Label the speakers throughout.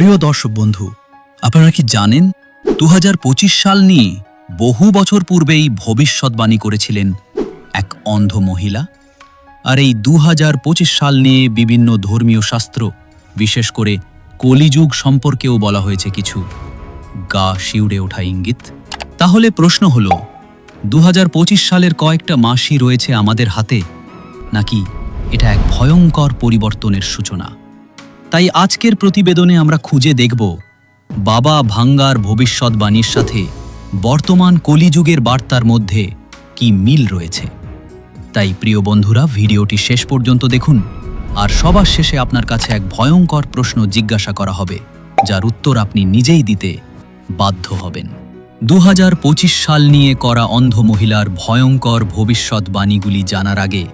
Speaker 1: প্রিয় দর্শক বন্ধু, আপনারা কি জানেন দু হাজার পঁচিশ সাল নিয়ে বহু বছর পূর্বেই ভবিষ্যৎবাণী করেছিলেন এক অন্ধ মহিলা? আর এই দু হাজার পঁচিশ সাল নিয়ে বিভিন্ন ধর্মীয় শাস্ত্র, বিশেষ করে কলিযুগ সম্পর্কেও বলা হয়েছে কিছু। গা শিউড়ে ওঠা ইঙ্গিত। তাহলে প্রশ্ন হল দু হাজার পঁচিশ সালের কয়েকটা মাসই রয়েছে আমাদের হাতে? নাকি এটা এক ভয়ঙ্কর পরিবর্তনের সূচনা? তাই আজকের প্রতিবেদনে আমরা খুঁজে দেখব বাবা ভাঙ্গার ভবিষ্যৎবাণীর সাথে বর্তমান কলিযুগের বার্তার মধ্যে কি মিল রয়েছে। তাই প্রিয় বন্ধুরা, ভিডিওটি শেষ পর্যন্ত দেখুন আর সবার শেষে আপনার কাছে এক ভয়ঙ্কর প্রশ্ন জিজ্ঞাসা করা হবে, যার উত্তর আপনি নিজেই দিতে বাধ্য হবেন। দু হাজার পঁচিশ সাল নিয়ে করা অন্ধ মহিলার ভয়ঙ্কর ভবিষ্যৎবাণীগুলি জানার আগে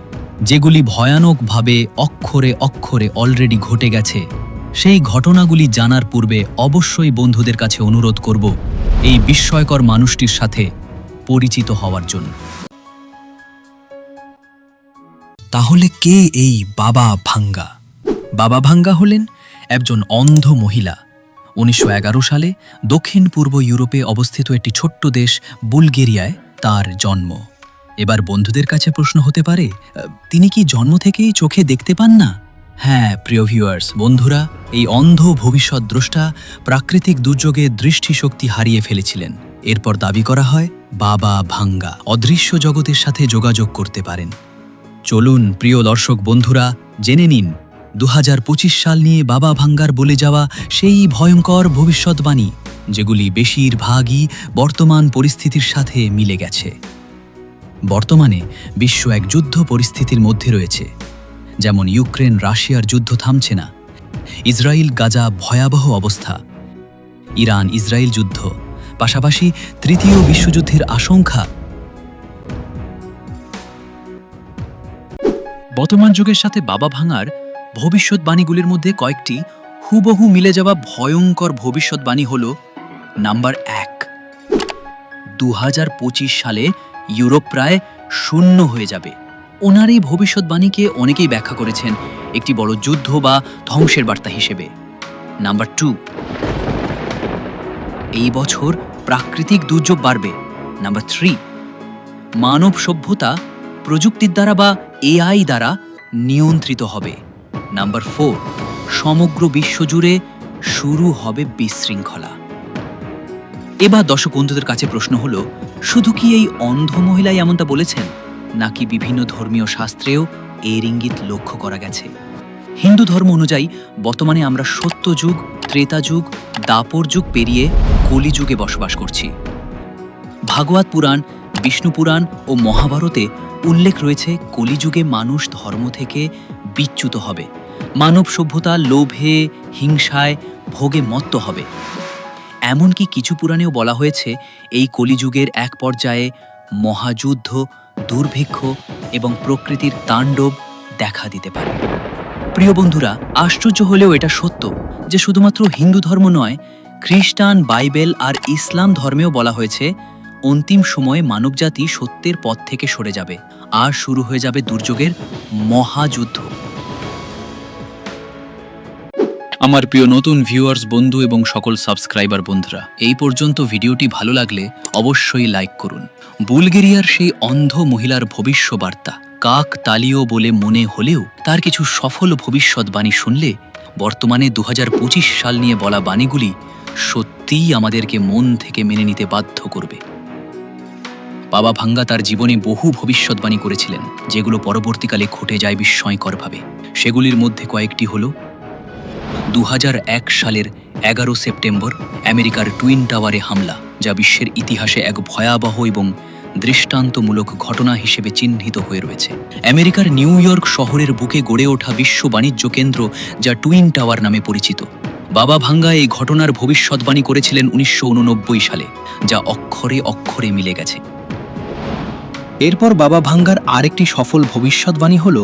Speaker 1: যেগুলি ভয়ানকভাবে অক্ষরে অক্ষরে অলরেডি ঘটে গেছে, সেই ঘটনাগুলি জানার পূর্বে অবশ্যই বন্ধুদের কাছে অনুরোধ করব এই বিস্ময়কর মানুষটির সাথে পরিচিত হওয়ার জন্য। তাহলে কে এই বাবা ভাঙ্গা? বাবা ভাঙ্গা হলেন একজন অন্ধ মহিলা। উনিশশো এগারো সালে দক্ষিণ পূর্ব ইউরোপে অবস্থিত একটি ছোট্ট দেশ বুলগেরিয়ায় তার জন্ম। এবার বন্ধুদের কাছে প্রশ্ন হতে পারে তিনি কি জন্ম থেকেই চোখে দেখতে পান না? হ্যাঁ প্রিয় ভিউয়ার্স বন্ধুরা, এই অন্ধ ভবিষ্যৎ দ্রষ্টা প্রাকৃতিক দুর্যোগে দৃষ্টিশক্তি হারিয়ে ফেলেছিলেন। এরপর দাবি করা হয়, বাবা ভাঙ্গা, অদৃশ্য জগতের সাথে যোগাযোগ করতে পারেন। চলুন, প্রিয় দর্শক বন্ধুরা, জেনে নিন দু হাজার পঁচিশ সাল নিয়ে বাবা ভাঙ্গার বলে যাওয়া সেই ভয়ঙ্কর ভবিষ্যৎবাণী, যেগুলি বেশিরভাগই বর্তমান পরিস্থিতির সাথে মিলে গেছে। বর্তমানে বিশ্ব এক যুদ্ধ পরিস্থিতির মধ্যে রয়েছে। যেমন ইউক্রেন রাশিয়ার যুদ্ধ থামছে না। ইসরায়েল গাজা ভয়াবহ অবস্থা। ইরান ইসরায়েল যুদ্ধ। পাশাপাশি তৃতীয় বিশ্বযুদ্ধের আশঙ্কা। বর্তমান যুগের সাথে বাবা ভাঙার ভবিষ্যৎবাণীগুলির মধ্যে কয়েকটি হুবহু মিলে যাওয়া ভয়ঙ্কর ভবিষ্যৎবাণী হল নাম্বার এক। দু সালে ইউরোপ প্রায় শূন্য হয়ে যাবে। ওনার এই ভবিষ্যৎবাণীকে অনেকেই ব্যাখ্যা করেছেন একটি বড় যুদ্ধ বা ধ্বংসের বার্তা হিসেবে। নাম্বার টু, এই বছর প্রাকৃতিক দুর্যোগ বাড়বে। নাম্বার থ্রি, মানব সভ্যতা প্রযুক্তির দ্বারা বা এআই দ্বারা নিয়ন্ত্রিত হবে। নাম্বার ফোর, সমগ্র বিশ্বজুড়ে শুরু হবে বিশৃঙ্খলা। এবার দর্শক বন্ধুদের কাছে প্রশ্ন হলো, শুধু কি এই অন্ধ মহিলাই এমনটা বলেছেন, নাকি বিভিন্ন ধর্মীয় শাস্ত্রেও এর ইঙ্গিত লক্ষ্য করা গেছে? হিন্দু ধর্ম অনুযায়ী, বর্তমানে আমরা সত্য যুগ, ত্রেতা যুগ, দাপর যুগ পেরিয়ে কলিযুগে বসবাস করছি। ভাগবত পুরাণ, বিষ্ণু পুরাণ ও মহাভারতে উল্লেখ রয়েছে, কলিযুগে মানুষ ধর্ম থেকে বিচ্যুত হবে। মানব সভ্যতা লোভে, হিংসায় ভোগে মত্ত হবে। এমনকি কিছু পুরাণেও বলা হয়েছে, এই কলিযুগের এক পর্যায়ে মহাযুদ্ধ, দুর্ভিক্ষ এবং প্রকৃতির তাণ্ডব দেখা দিতে পারে। প্রিয় বন্ধুরা, আশ্চর্য হলেও এটা সত্য যে শুধুমাত্র হিন্দু ধর্ম নয়, খ্রিস্টান, বাইবেল আর ইসলাম ধর্মেও বলা হয়েছে, অন্তিম সময়ে মানবজাতি সত্যের পথ থেকে সরে যাবে। আর শুরু হয়ে যাবে দুর্যোগের মহাযুদ্ধ। আমার প্রিয় নতুন ভিউয়ার্স বন্ধু এবং সকল সাবস্ক্রাইবার বন্ধুরা, এই পর্যন্ত ভিডিওটি ভালো লাগলে অবশ্যই লাইক করুন। বুলগেরিয়ার সেই অন্ধ মহিলার ভবিষ্যবার্তা, কাক তালীয় বলে মনে হলেও তার কিছু সফল ভবিষ্যৎবাণী শুনলে বর্তমানে দু হাজার পঁচিশ সাল নিয়ে বলা বাণীগুলি সত্যিই আমাদেরকে মন থেকে মেনে নিতে বাধ্য করবে। বাবা ভাঙ্গা তার জীবনে বহু ভবিষ্যৎবাণী করেছিলেন, যেগুলো পরবর্তীকালে ঘটে যায় বিস্ময়করভাবে। সেগুলির মধ্যে কয়েকটি হলো দু হাজার এক সালের এগারো সেপ্টেম্বর আমেরিকার টুইন টাওয়ারে হামলা, যা বিশ্বের ইতিহাসে এক ভয়াবহ এবং দৃষ্টান্তমূলক ঘটনা হিসেবে চিহ্নিত হয়ে রয়েছে। আমেরিকার নিউ ইয়র্ক শহরের বুকে গড়ে ওঠা বিশ্ব বাণিজ্য কেন্দ্র, যা টুইন টাওয়ার নামে পরিচিত। বাবা ভাঙ্গা এই ঘটনার ভবিষ্যৎবাণী করেছিলেন উনিশশো উননব্বই সালে, যা অক্ষরে অক্ষরে মিলে গেছে। এরপর বাবা ভাঙ্গার আরেকটি সফল ভবিষ্যৎবাণী হল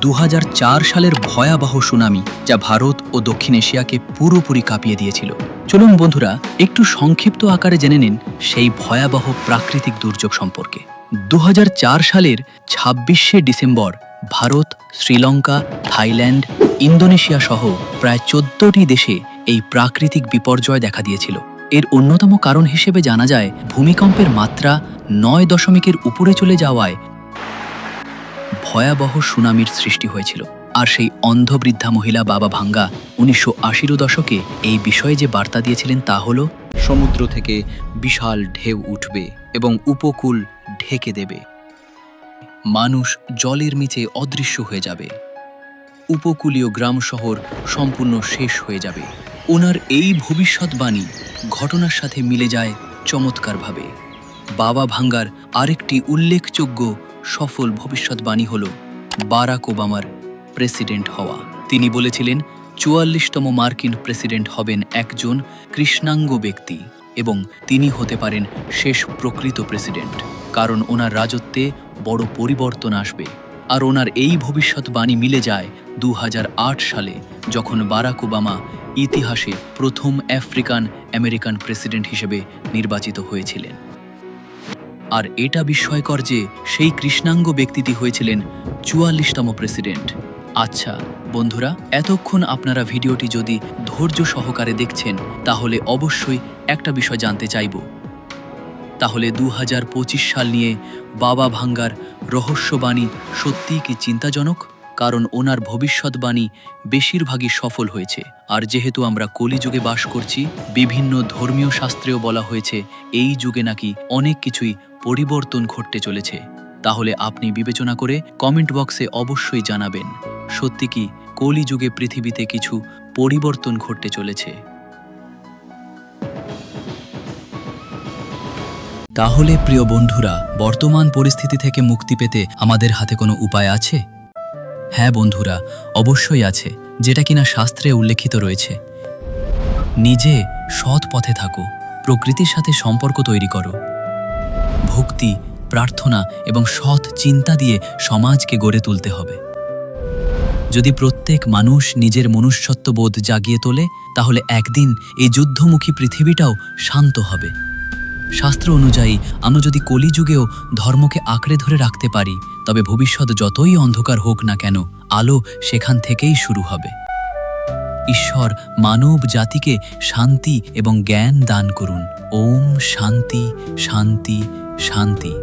Speaker 1: দু হাজার চার সালের ভয়াবহ সুনামি যা ভারত ও দক্ষিণ এশিয়াকে পুরোপুরি কাঁপিয়ে দিয়েছিল। চলুন বন্ধুরা, একটু সংক্ষিপ্ত আকারে জেনে নিন সেই ভয়াবহ প্রাকৃতিক দুর্যোগ সম্পর্কে। দু হাজার চার সালের ছাব্বিশে December Bharat, Sri Lanka, Thailand, Indonesia সহ প্রায় চোদ্দটি দেশে এই প্রাকৃতিক বিপর্যয় দেখা দিয়েছিল। এর অন্যতম কারণ হিসেবে জানা যায়, ভূমিকম্পের মাত্রা নয় দশমিকের উপরে চলে যাওয়ায় ভয়াবহ সুনামির সৃষ্টি হয়েছিল। আর সেই অন্ধবৃদ্ধা মহিলা বাবা ভাঙ্গা উনিশশো আশির দশকে এই বিষয়ে যে বার্তা দিয়েছিলেন তা হল, সমুদ্র থেকে বিশাল ঢেউ উঠবে এবং উপকূল ঢেকে দেবে। মানুষ জলের নিচে অদৃশ্য হয়ে যাবে। উপকূলীয় গ্রাম শহর সম্পূর্ণ শেষ হয়ে যাবে। ওনার এই ভবিষ্যৎবাণী ঘটনার সাথে মিলে যায় চমৎকারভাবে। বাবা ভাঙ্গার আরেকটি উল্লেখযোগ্য সফল ভবিষ্যৎবাণী হল বারাক ওবামার প্রেসিডেন্ট হওয়া। তিনি বলেছিলেন, চুয়াল্লিশতম মার্কিন প্রেসিডেন্ট হবেন একজন কৃষ্ণাঙ্গ ব্যক্তি এবং তিনি হতে পারেন শেষ প্রকৃত প্রেসিডেন্ট। কারণ ওনার রাজত্বে বড় পরিবর্তন আসবে। আর ওনার এই ভবিষ্যৎবাণী মিলে যায় দু হাজার আট সালে, যখন বারাক ওবামা ইতিহাসে প্রথম আফ্রিকান আমেরিকান প্রেসিডেন্ট হিসেবে নির্বাচিত হয়েছিলেন। আর এটা বিস্ময়কর যে সেই কৃষ্ণাঙ্গ ব্যক্তিটি হয়েছিলেন চুয়াল্লিশতম প্রেসিডেন্ট। আচ্ছা বন্ধুরা, এতক্ষণ আপনারা ভিডিওটি যদি ধৈর্য সহকারে দেখছেন, তাহলে অবশ্যই একটা বিষয় জানতে চাইব। তাহলে দু হাজার পঁচিশ সাল নিয়ে বাবা ভাঙ্গার রহস্যবাণী সত্যিই কি চিন্তাজনক? কারণ ওনার ভবিষ্যৎবাণী বেশিরভাগই সফল হয়েছে। আর যেহেতু আমরা কলিযুগে বাস করছি, বিভিন্ন ধর্মীয় শাস্ত্রেও বলা হয়েছে, এই যুগে নাকি অনেক কিছুই পরিবর্তন ঘটতে চলেছে। তাহলে আপনি বিবেচনা করে কমেন্ট বক্সে অবশ্যই জানাবেন, সত্যি কি কলিযুগে পৃথিবীতে কিছু পরিবর্তন ঘটতে চলেছে। তাহলে প্রিয় বন্ধুরা, বর্তমান পরিস্থিতি থেকে মুক্তি পেতে আমাদের হাতে কোনো উপায় আছে? হ্যাঁ বন্ধুরা, অবশ্যই আছে, যেটা কিনা শাস্ত্রে উল্লেখিত রয়েছে। নিজে সৎ পথে থাকো, প্রকৃতির সাথে সম্পর্ক তৈরি করো। ভক্তি, প্রার্থনা এবং সৎ চিন্তা দিয়ে সমাজকে গড়ে তুলতে হবে। যদি প্রত্যেক মানুষ নিজের মনুষ্যত্ববোধ জাগিয়ে তোলে, তাহলে একদিন এই যুদ্ধমুখী পৃথিবীটাও শান্ত হবে। শাস্ত্র অনুযায়ী, আমরা যদি কলিযুগেও ধর্মকে আঁকড়ে ধরে রাখতে পারি, তবে ভবিষ্যৎ যতই অন্ধকার হোক না কেন, আলো সেখান থেকেই শুরু হবে। ঈশ্বর মানব জাতিকে শান্তি এবং জ্ঞান দান করুন। ওম শান্তি শান্তি শান্তি।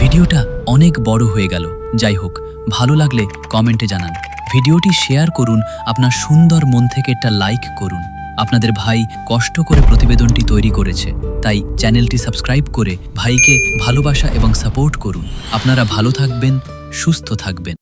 Speaker 1: ভিডিওটা অনেক বড় হয়ে গেল। যাই হোক, ভালো লাগলে কমেন্টে জানান। ভিডিওটি শেয়ার করুন, আপনার সুন্দর মন থেকে একটা লাইক করুন। আপনাদের ভাই কষ্ট করে প্রতিবেদনটি তৈরি করেছে, তাই চ্যানেলটি সাবস্ক্রাইব করে ভাইকে ভালোবাসা এবং সাপোর্ট করুন। আপনারা ভালো থাকবেন, সুস্থ থাকবেন।